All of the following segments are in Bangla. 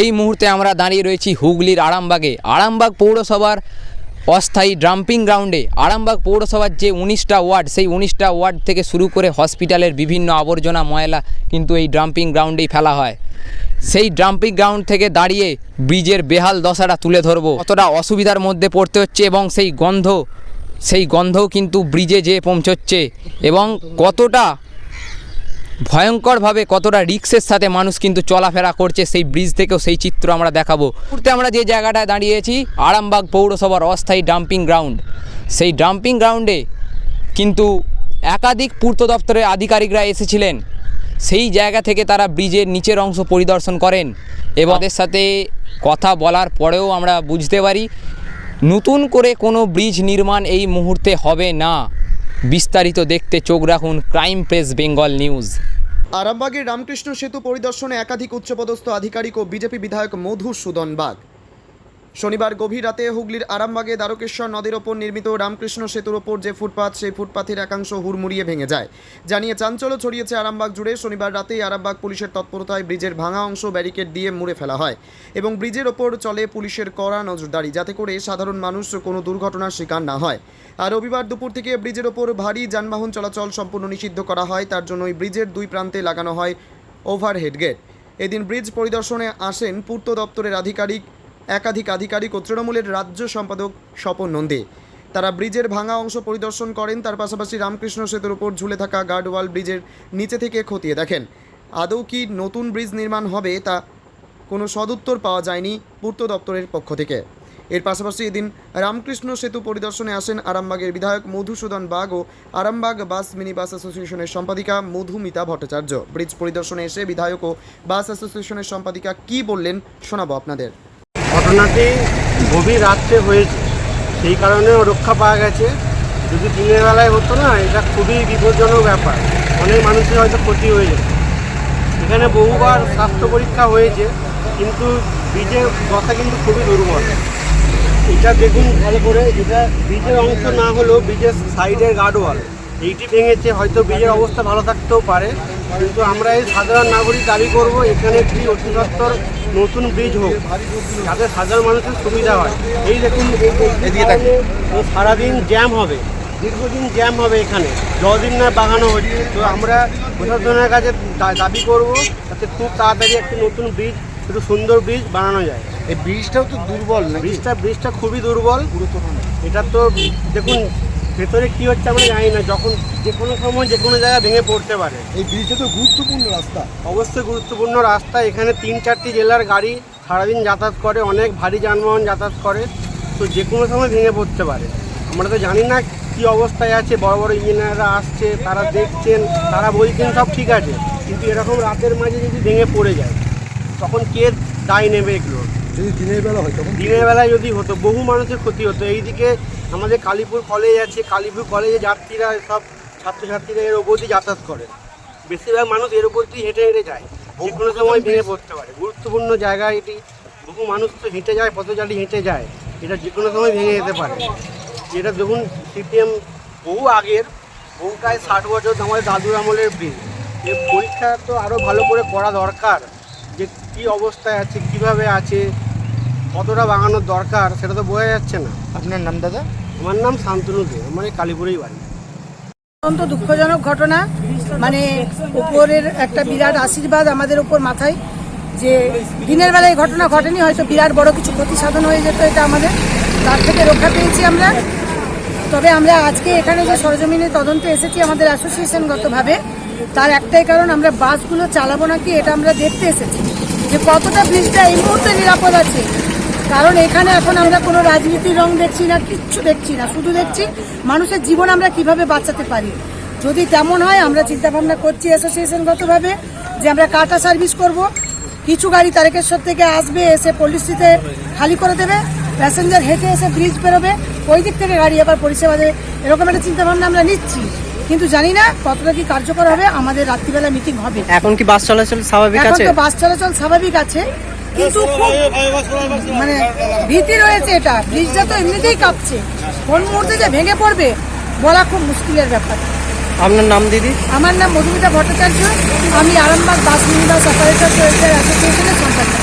এই মুহূর্তে আমরা দাঁড়িয়ে রয়েছি হুগলির আরামবাগে। আরামবাগ পৌরসভার অস্থায়ী ড্রাম্পিং গ্রাউন্ডে। আরামবাগ পৌরসভার যে উনিশটা ওয়ার্ড, সেই উনিশটা ওয়ার্ড থেকে শুরু করে হসপিটালের বিভিন্ন আবর্জনা ময়লা কিন্তু এই ড্রাম্পিং গ্রাউন্ডেই ফেলা হয়। সেই ড্রাম্পিং গ্রাউন্ড থেকে দাঁড়িয়ে ব্রিজের বেহাল দশাটা তুলে ধরবো। কতটা অসুবিধার মধ্যে পড়তে হচ্ছে এবং সেই গন্ধ, সেই গন্ধও কিন্তু ব্রিজে যেয়ে পৌঁছচ্ছে এবং কতটা ভয়ঙ্করভাবে কতটা রিক্সের সাথে মানুষ কিন্তু চলাফেরা করছে, সেই ব্রিজ থেকেও সেই চিত্র আমরা দেখাবো। মুহূর্তে আমরা যে জায়গাটায় দাঁড়িয়েছি, আরামবাগ পৌরসভার অস্থায়ী ডাম্পিং গ্রাউন্ড। সেই ডাম্পিং গ্রাউন্ডে কিন্তু একাধিক পূর্ত দপ্তরের আধিকারিকরা এসেছিলেন। সেই জায়গা থেকে তারা ব্রিজের নিচের অংশ পরিদর্শন করেন এবং তাদের সাথে কথা বলার পরেও আমরা বুঝতে পারি, নতুন করে কোনো ব্রিজ নির্মাণ এই মুহূর্তে হবে না। বিস্তারিত দেখতে চোখ রাখুন ক্রাইম প্রেস বেঙ্গল নিউজ। আরামবাগের রামকৃষ্ণ সেতু পরিদর্শনে একাধিক উচ্চপদস্থ আধিকারিক ও বিজেপি বিধায়ক মধুসূদন বাগ। শনিবার গভীর রাতে হুগলির আরামবাগে দ্বারকেশ্বর নদীর ওপর নির্মিত রামকৃষ্ণ সেতুর ওপর যে ফুটপাথ সেই ফুটপাথের একাংশ হুড়মুড়িয়ে ভেঙে যায়। জানিয়ে চাঞ্চল্য ছড়িয়েছে আরামবাগ জুড়ে শনিবার রাতেই আরামবাগ পুলিশের তৎপরতায় ব্রিজের ভাঙা অংশ ব্যারিকেড দিয়ে মুড়ে ফেলা হয় এবং ব্রিজের ওপর চলে পুলিশের কড়া নজরদারি যাতে করে সাধারণ মানুষ কোনো দুর্ঘটনার শিকার না হয়। আর রবিবার দুপুর থেকে ব্রিজের ওপর ভারী যানবাহন চলাচল সম্পূর্ণ নিষিদ্ধ করা হয়, তার জন্য জন্যই ব্রিজের দুই প্রান্তে লাগানো হয় ওভারহেড গেট। এদিন ব্রিজ পরিদর্শনে আসেন পূর্ত দপ্তরের আধিকারিক একাধিক আধিকারিক ও তৃণমূলের রাজ্য সম্পাদক স্বপন নন্দী। তারা ব্রিজের ভাঙা অংশ পরিদর্শন করেন, তার পাশাপাশি রামকৃষ্ণ সেতুর উপর ঝুলে থাকা গার্ডওয়াল ব্রিজের নিচে থেকে খতিয়ে দেখেন। আদৌ কি নতুন ব্রিজ নির্মাণ হবে তা কোনো সদুত্তর পাওয়া যায়নি পূর্ত দপ্তরের পক্ষ থেকে। এর পাশাপাশি এদিন রামকৃষ্ণ সেতু পরিদর্শনে আসেন আরামবাগের বিধায়ক মধুসূদন বাগ ও আরামবাগ বাস মিনি বাস অ্যাসোসিয়েশনের সম্পাদিকা মধুমিতা ভট্টাচার্য। ব্রিজ পরিদর্শনে এসে বিধায়ক ও বাস অ্যাসোসিয়েশনের সম্পাদিকা কি বললেন শোনাবো আপনাদের। ঘটনাটি গভীর রাত্রে হয়েছে। সেই কারণেও রক্ষা পাওয়া গেছে। যদি দিনের বেলায় হতো না, এটা খুবই বিপজ্জনক ব্যাপার। অনেক মানুষের হয়তো ক্ষতি হয়ে যেত। এখানে বহুবার স্বাস্থ্য পরীক্ষা হয়েছে, কিন্তু বীজের কথা কিন্তু খুবই দুর্বল। এটা দেখুন ভালো করে, এটা বীজের অংশ না হলেও বীজের সাইডের গার্ডওয়াল এইটি ভেঙেছে, হয়তো বীজের অবস্থা ভালো থাকতেও পারে। কিন্তু আমরা এই সাধারণ নাগরিক দাবি করব এখানে একটি অতি সত্তর নতুন ব্রিজ হোক যাতে সাধারণ মানুষের সুবিধা হয়। এই দেখুন সারাদিন জ্যাম হবে দীর্ঘদিন জ্যাম হবে এখানে। যতদিন না বাগানো হচ্ছে তো আমরা প্রশাসনের কাছে দাবি করব যাতে খুব তাড়াতাড়ি একটি নতুন ব্রিজ একটু সুন্দর ব্রিজ বানানো যায়। এই ব্রিজটাও তো দুর্বল ব্রিজটা ব্রিজটা খুবই দুর্বল। এটা তো দেখুন ভেতরে কি হচ্ছে আমরা জানি না যখন যে কোনো সময় যে কোনো জায়গায় ভেঙে পড়তে পারে। এই ব্রিজটা তো গুরুত্বপূর্ণ রাস্তা। অবশ্যই গুরুত্বপূর্ণ রাস্তা এখানে তিন চারটি জেলার গাড়ি সারাদিন যাতায়াত করে অনেক ভারী যানবাহন যাতায়াত করে তো যে কোনো সময় ভেঙে পড়তে পারে। আমরা তো জানি না কি অবস্থায় আছে বড় বড় ইঞ্জিনিয়াররা আসছে তারা দেখছেন তারা বলছেন সব ঠিক আছে কিন্তু এরকম রাতের মাঝে যদি ভেঙে পড়ে যায় তখন কে দায় নেবে এগুলো? যদি দিনের বেলা হয় তখন? দিনের বেলায় যদি হতো বহু মানুষের ক্ষতি হতো। এইদিকে আমাদের কালীপুর কলেজ আছে কালীপুর কলেজে যাত্রীরা সব ছাত্রছাত্রীরা এর ওপর দিয়ে যাতায়াত করে। বেশিরভাগ মানুষ এর ওপর দিয়ে হেঁটে হেঁটে যায় যে কোনো সময় ভেঙে পড়তে পারে। গুরুত্বপূর্ণ জায়গা এটি। বহু মানুষ তো হেঁটে যায় পথচারী হেঁটে যায় এটা যে কোনো সময় ভেঙে যেতে পারে। এটা দেখুন সিপিএম বহু আগের বহু প্রায় ষাট বছর আমাদের দাদুর আমলের ব্রিজের পরীক্ষা তো আরও ভালো করে করা দরকার যে কী অবস্থায় আছে কীভাবে আছে কতটা বাগানোর দরকার সেটা তো বোঝা যাচ্ছে না। আপনার নাম দাদা? আমার নাম শান্তনু দে, আমার কালীপুরেই বাড়ি। অত্যন্ত দুঃখজনক ঘটনা। মানে উপরের একটা বিরাট আশীর্বাদ আমাদের উপর মাথায় যে দিনের বেলায় এই ঘটনা ঘটেনি, হয়তো বিরাট বড় কিছু ক্ষতি সাধন হয়ে যেত এটা আমাদের। তার থেকে রক্ষা পেয়েছি আমরা। তবে আমরা আজকে এখানে যে সরজমিনে তদন্তে এসেছি আমাদের অ্যাসোসিয়েশনগতভাবে তার একটাই কারণ আমরা বাসগুলো চালাবো নাকি এটা আমরা দেখতে এসেছি। যে কতটা ব্রিজটা এই মুহূর্তে নিরাপদ আছে কারণ এখানে এখন আমরা কোনো রাজনীতির রং দেখছি না কিচ্ছু দেখছি না। শুধু দেখছি মানুষের জীবন আমরা কীভাবে বাঁচাতে পারি। যদি তেমন হয় আমরা চিন্তা ভাবনা করছি অ্যাসোসিয়েশনগতভাবে যে আমরা কাটা সার্ভিস করব। কিছু গাড়ি তারকেশ্বর থেকে আসবে এসে পলিসিতে খালি করে দেবে প্যাসেঞ্জার হেঁটে এসে ব্রিজ বেরোবে ওই দিক থেকে গাড়ি আবার পরিষেবা দেবে। এরকম একটা চিন্তা ভাবনা আমরা নিচ্ছি। কিন্তু জানি না কতটা কি কার্যকর হবে আমাদের রাত্রিবেলা মিটিং হবে। এখন কি বাস চলাচল স্বাভাবিক আছে? বাস চলাচল স্বাভাবিক আছে। কিন্তু খুব মানে ভীতি রয়েছে এটা। ব্রিজটা তো এমনিতেই কাঁপছে। কোন মুহূর্তে যে ভেঙে পড়বে বলা খুব মুশকিলের ব্যাপার। আপনার নাম দিদি? আমার নাম মধুমিতা ভট্টাচার্য। আমি Arambagh bus minibus operator welfare অ্যাসোসিয়েশনের সম্পাদক।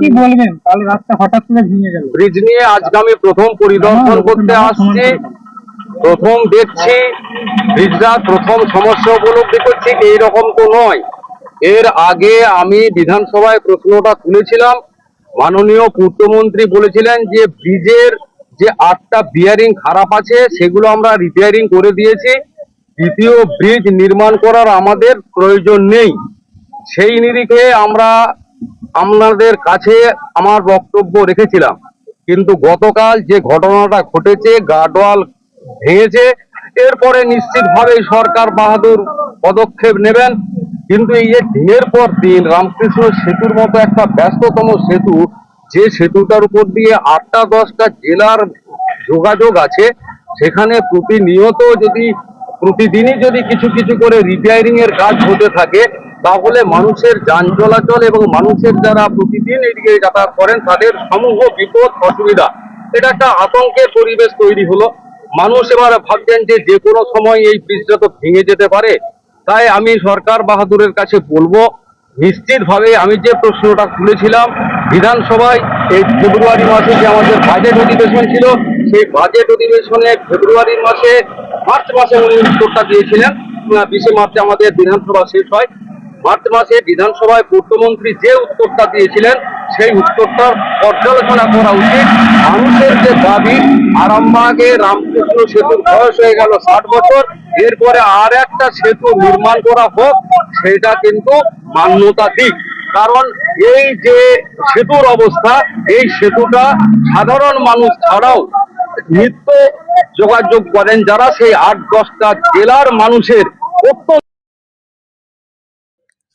কি বলবেন? কাল রাস্তা হঠাৎ করে ভেঙে গেল। ব্রিজ নিয়ে আজকে আমি প্রথম পরিদর্শন করতে আসছি। প্রথম দেখছি ব্রিজটা প্রথম সমস্যা উপলব্ধি করছি এইরকম তো নয়। এর আগে আমি বিধানসভায় প্রশ্নটা তুলেছিলাম। মাননীয় পূর্তমন্ত্রী বলেছিলেন যে, ব্রিজের যে আটটা বিয়ারিং খারাপ আছে, সেগুলো আমরা রিপেয়ারিং করে দিয়েছি। দ্বিতীয় ব্রিজ নির্মাণ করার আমাদের প্রয়োজন নেই। সেই নিরিখে আমরা আপনাদের কাছে আমার বক্তব্য রেখেছিলাম। কিন্তু গতকাল যে ঘটনাটা ঘটেছে গার্ডওয়াল ভেঙেছে, এরপরে নিশ্চিতভাবেই সরকার বাহাদুর পদক্ষেপ নেবেন। কিন্তু এই যে দিনের পর দিন রামকৃষ্ণ সেতুর মতো একটা ব্যস্ততম সেতু, যে সেতুটার উপর দিয়ে আটটা দশটা জেলার যোগাযোগ আছে, সেখানে প্রতিনিয়ত যদি, প্রতিদিনই যদি কিছু কিছু করে রিপেয়ারিং এর কাজ হতে থাকে, তাহলে মানুষের যান চলাচল এবং মানুষের যারা প্রতিদিন এদিকে যাতায়াত করেন, তাদের সমূহ বিপদ, অসুবিধা। এটা একটা আতঙ্কের পরিবেশ তৈরি হলো। মানুষ এবার ভাবছেন যে যে কোনো সময় এই ব্রিজটা তো ভেঙে যেতে পারে। তাই আমি সরকার বাহাদুরের কাছে বলব, নিশ্চিতভাবে আমি যে প্রশ্নটা তুলেছিলাম, বিধানসভায় এই ফেব্রুয়ারি মাসে যে আমাদের বাজেট অধিবেশন ছিল, সেই বাজেট অধিবেশনে ফেব্রুয়ারি মাসে, মার্চ মাসে উনি উত্তরটা দিয়েছিলেন। বিশে মার্চে আমাদের বিধানসভা শেষ হয়। মার্চ মাসে বিধানসভায় পূর্তমন্ত্রী যে উত্তরটা দিয়েছিলেন সেই উত্তরটার পর্যালোচনা করা উচিত। মানুষের যে দাবি, আরামবাগে রামকৃষ্ণ সেতুর বয়স হয়ে গেল ষাট বছর, এরপরে আর একটা সেতু নির্মাণ করা হোক, সেটা কিন্তু মান্যতা দিক। কারণ এই যে সেতুর অবস্থা, এই সেতুটা সাধারণ মানুষ ছাড়াও নিত্য যোগাযোগ করেন যারা, সেই আট দশটা জেলার মানুষের অত্যন্ত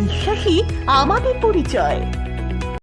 বিশ্বাসী আমাদের পরিচয়।